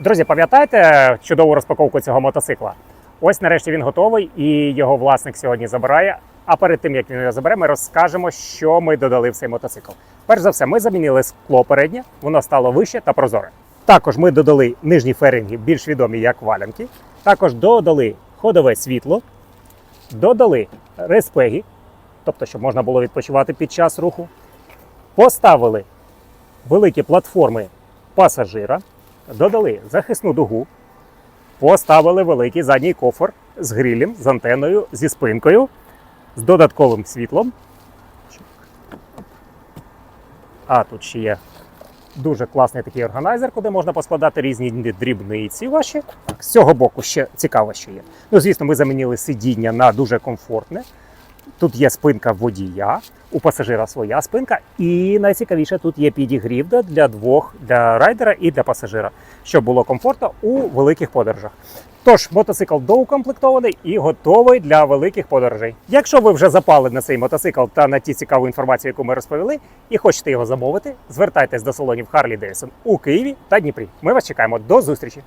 Друзі, пам'ятаєте чудову розпаковку цього мотоцикла? Ось нарешті він готовий і його власник сьогодні забирає. А перед тим як він його забере, ми розкажемо, що ми додали в цей мотоцикл. Перш за все, ми замінили скло переднє, воно стало вище та прозоре. Також ми додали нижні феринги, більш відомі як валянки. Також додали ходове світло, додали респегі, тобто, щоб можна було відпочивати під час руху. Поставили великі платформи пасажира, додали захисну дугу, поставили великий задній кофр з грилем, з антеною, зі спинкою, з додатковим світлом. А тут ще є дуже класний такий органайзер, куди можна поскладати різні дрібниці ваші. З цього боку ще цікаво, що є. Ну, звісно, ми замінили сидіння на дуже комфортне. Тут є спинка водія, у пасажира своя спинка, і найцікавіше тут є підігрів для двох для райдера і для пасажира, щоб було комфортно у великих подорожах. Тож мотоцикл доукомплектований і готовий для великих подорожей. Якщо ви вже запали на цей мотоцикл та на ті цікаву інформацію, яку ми розповіли, і хочете його замовити, звертайтесь до салонів Harley Davidson у Києві та Дніпрі. Ми вас чекаємо до зустрічі!